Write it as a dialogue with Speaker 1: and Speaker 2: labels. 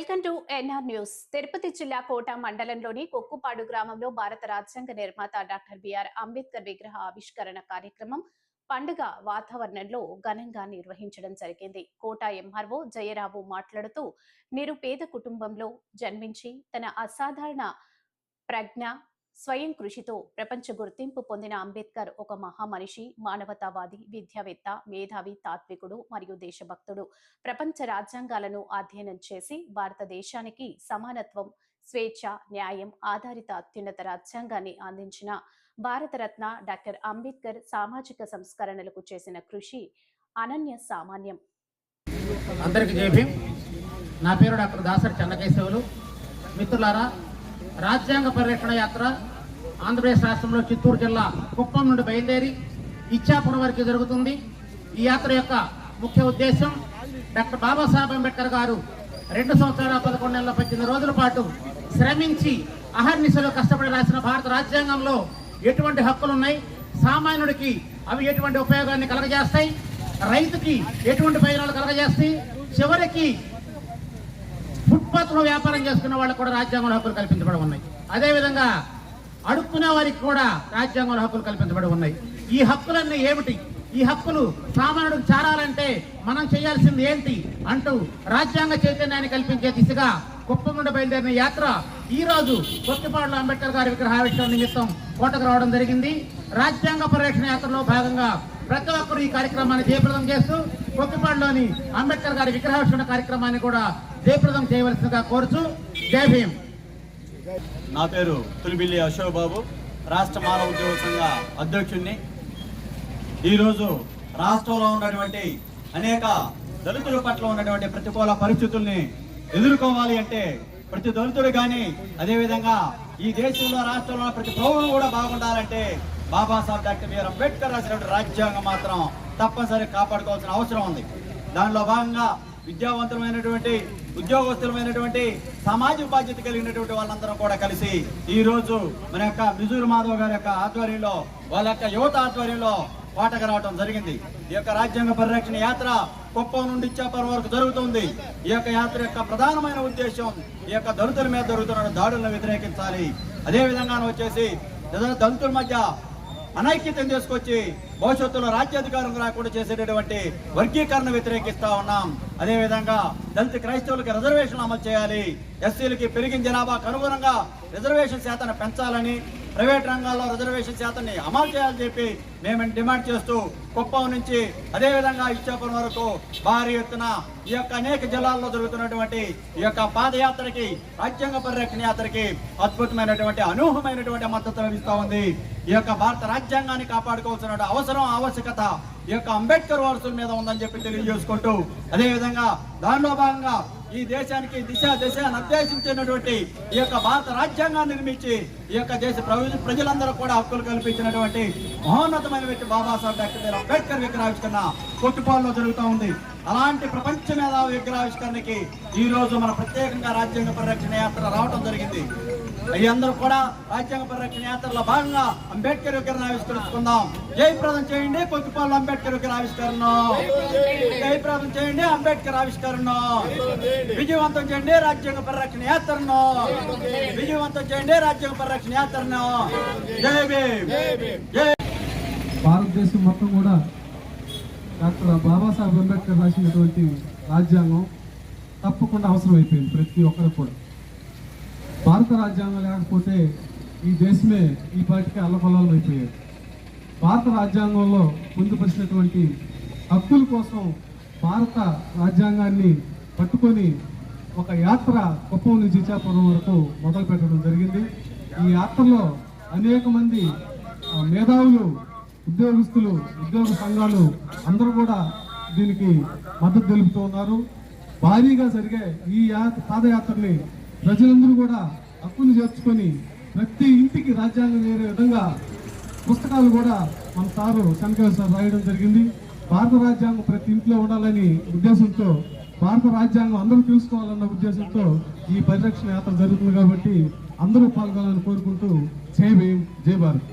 Speaker 1: Welcome to NR news. Tirupati జిల్లా కోట మండలంలోని కొక్కుపాడు గ్రామంలో భారత రాజ్యాంగ నిర్మాత డాక్టర్ బిఆర్ అంబేద్కర్ విగ్రహ ఆవిష్కరణ కార్యక్రమం పండుగ వాతావరణంలో ఘనంగా నిర్వహించడం జరిగింది. కోట ఎంఆర్ఓ జయరావు మాట్లాడుతూ నిరుపేద కుటుంబంలో జన్మించి తన అసాధారణ ప్రజ్ఞ స్వయం కృషితో ప్రపంచ గుర్తింపు పొందిన అంబేద్కర్ ఒక మహామనిషి మానవతావాది విద్యావేత్త మేధావి తాత్వికుడు మరియు దేశభక్తుడు. ప్రపంచ రాజ్యాంగాలను అధ్యయనం చేసి భారతదేశానికి సమానత్వం స్వేచ్ఛ న్యాయం ఆధారిత అత్యున్నత రాజ్యాంగాన్ని అందించిన భారతరత్న డాక్టర్ అంబేద్కర్ సామాజిక సంస్కరణలకు చేసిన కృషి అనన్య సామాన్యం.
Speaker 2: అందరికీ నా పేరు డాక్టర్ దాసరి చెన్నకేశవులు మిత్రులారా రాజ్యాంగ పరిరక్షణ యాత్ర ఆంధ్రప్రదేశ్ రాష్ట్రంలో చిత్తూరు జిల్లా కుప్పం నుండి బయలుదేరి ఇచ్చాపురం వరకు జరుగుతుంది. ఈ యాత్ర యొక్క ముఖ్య ఉద్దేశం డాక్టర్ బాబాసాహెబ్ అంబేద్కర్ గారు రెండు సంవత్సరాల పదకొండు నెలల పద్దెనిమిది రోజుల పాటు శ్రమించి అహర్నిశలో కష్టపడి రాసిన భారత రాజ్యాంగంలో ఎటువంటి హక్కులు ఉన్నాయి? సామాన్యుడికి అవి ఎటువంటి ఉపయోగాన్ని కలగజేస్తాయి? రైతుకి ఎటువంటి ప్రయోజనాలు కలగజేస్తాయి? చివరికి ఫుట్పాత్లో వ్యాపారం చేసుకున్న వాళ్ళకు కూడా రాజ్యాంగంలో హక్కులు కల్పించబడి ఉన్నాయి. అదేవిధంగా అడుక్కునే వారికి కూడా రాజ్యాంగంలో హక్కులు కల్పించబడి ఉన్నాయి. ఈ హక్కులన్నీ ఏమిటి? ఈ హక్కులు సామాన్యుడికి చేరాలంటే మనం చేయాల్సింది ఏంటి అంటూ రాజ్యాంగ చైతన్యాన్ని కల్పించే దిశగా కుప్పం నుండి బయలుదేరిన యాత్ర ఈ రోజు కొత్తిపాడులో అంబేద్కర్ గారి విగ్రహావిష్కరణ నిమిత్తం కోటకు రావడం జరిగింది. రాజ్యాంగ పరిరక్షణ యాత్రలో భాగంగా ప్రతి ఒక్కరు ఈ కార్యక్రమాన్ని జయప్రదం చేస్తూ కొత్తిపాడులోని అంబేద్కర్ గారి విగ్రహావిష్కరణ కార్యక్రమాన్ని కూడా జయప్రదం చేయవలసిందిగా కోరుచు. జై భీమ్.
Speaker 3: నా పేరు తులిబిల్లి అశోక్ బాబు. రాష్ట్ర మానవ ఉద్యోగ సంఘ అధ్యక్షుడిని ఈరోజు రాష్ట్రంలో ఉన్నటువంటి అనేక దళితుల పట్ల ఉన్నటువంటి ప్రతికూల పరిస్థితుల్ని ఎదుర్కోవాలి అంటే ప్రతి దళితుడు కానీ అదేవిధంగా ఈ దేశంలో రాష్ట్రంలో ప్రతి పౌరుడు కూడా బాగుండాలంటే బాబాసాహెబ్ డాక్టర్ బిఆర్ అంబేద్కర్ రాసినటువంటి రాజ్యాంగం మాత్రం తప్పనిసరి కాపాడుకోవాల్సిన అవసరం ఉంది. దానిలో భాగంగా విద్యావంతమైనటువంటి ఉద్యోగస్తులమైనటువంటి సామాజిక బాధ్యత కలిగినటువంటి వాళ్ళందరం కూడా కలిసి ఈ రోజు మన యొక్క మిజూరు మాధవ్ గారి యొక్క ఆధ్వర్యంలో వాళ్ళ యొక్క యువత ఆధ్వర్యంలో పాటకు రావడం జరిగింది. ఈ యొక్క రాజ్యాంగ పరిరక్షణ యాత్ర కుప్పం నుండి ఇచ్చాపురం వరకు జరుగుతుంది. ఈ యొక్క యాత్ర యొక్క ప్రధానమైన ఉద్దేశం ఈ యొక్క దళితుల మీద జరుగుతున్న దాడులను వ్యతిరేకించాలి. అదే విధంగా వచ్చేసి దళితుల మధ్య అనైక్యతను తీసుకొచ్చి భవిష్యత్తులో రాజ్యాధికారం రాకుండా చేసేటటువంటి వర్గీకరణ వ్యతిరేకిస్తా ఉన్నాం. అదేవిధంగా దళిత క్రైస్తవులకి రిజర్వేషన్ అమలు చేయాలి. ఎస్సీలకి పెరిగిన జనాభాకు అనుగుణంగా రిజర్వేషన్ శాతాన్ని పెంచాలని ప్రైవేట్ రంగాల్లో రిజర్వేషన్ శాతాన్ని అమలు చేయాలని చెప్పి మేము డిమాండ్ చేస్తూ కుప్పం నుంచి అదేవిధంగా ఇచ్చాపురం వరకు భారీ ఎత్తున ఈ యొక్క అనేక జిల్లాల్లో జరుగుతున్నటువంటి ఈ యొక్క పాదయాత్రకి రాజ్యాంగ పరిరక్షణ యాత్రకి అద్భుతమైనటువంటి అనూహమైనటువంటి మద్దతు లభిస్తూ ఉంది. ఈ యొక్క భారత రాజ్యాంగాన్ని కాపాడుకోవాల్సిన అవసరం ఆవశ్యకత ఈ యొక్క అంబేద్కర్ వారసుల మీద ఉందని చెప్పి తెలియజేసుకుంటూ అదేవిధంగా దానిలో భాగంగా ఈ దేశానికి దిశ దిశ నిర్దేశించినటువంటి ఈ యొక్క భారత రాజ్యాంగాన్ని నిర్మించి ఈ యొక్క దేశ ప్రజలందరూ కూడా హక్కులు కల్పించినటువంటి మహోన్నతమైన వ్యక్తి బాబాసాహెబ్ డాక్టర్ అంబేద్కర్ విగ్రహావిష్కరణ కొట్టుపాల్లో జరుగుతూ ఉంది. అలాంటి ప్రపంచ మేధావి విగ్రహావిష్కరణకి ఈ రోజు మన ప్రత్యేకంగా రాజ్యాంగ పరిరక్షణ యాత్ర రావడం జరిగింది. అందరూ కూడా రాజ్యాంగ పరిరక్షణ యాత్రలో భాగంగా అంబేద్కర్ విగ్రహం ఆవిష్కరించుకుందాం. జయప్రదం చేయండి కొద్దిపాలు అంబేద్కర్ విగ్రహ ఆవిష్కరణ. జయప్రదం చేయండి అంబేద్కర్ ఆవిష్కరణ. విజయవంతం చేయండి రాజ్యాంగ పరిరక్షణ యాత్రను విజయవంతం చేయండి రాజ్యాంగ పరిరక్షణ యాత్రను జై భీమ్. జై
Speaker 4: భారతదేశం మొత్తం కూడా డాక్టర్ బాబాసాహెబ్ అంబేద్కర్ రాసినటువంటి రాజ్యాంగం తప్పకుండా అవసరమైపోయింది ప్రతి ఒక్కరికి కూడా. భారత రాజ్యాంగం లేకపోతే ఈ దేశమే ఈ పాటికి అల్లకొల్లం అయిపోయేది భారత రాజ్యాంగంలో పొందుపరిచినటువంటి హక్కుల కోసం భారత రాజ్యాంగాన్ని పట్టుకొని ఒక యాత్ర కుప్పం నుంచి ఇచ్చాపురం వరకు మొదలు పెట్టడం జరిగింది. ఈ యాత్రలో అనేక మంది మేధావులు ఉద్యోగస్తులు ఉద్యోగ సంఘాలు అందరూ కూడా దీనికి మద్దతు తెలుపుతూ ఉన్నారు. భారీగా జరిగే ఈ యాత్ర పాదయాత్రని ప్రజలందరూ కూడా హక్కును చేర్చుకొని ప్రతి ఇంటికి రాజ్యాంగం చేరే విధంగా పుస్తకాలు కూడా మన సారు శనకేశ్వర సార్ రాయడం జరిగింది. భారత రాజ్యాంగం ప్రతి ఇంట్లో ఉండాలని ఉద్దేశంతో భారత రాజ్యాంగం అందరూ తెలుసుకోవాలన్న ఉద్దేశంతో ఈ పరిరక్షణ యాత్ర జరుగుతుంది కాబట్టి అందరూ పాల్గొనాలని కోరుకుంటూ జై భీం జై భారత్.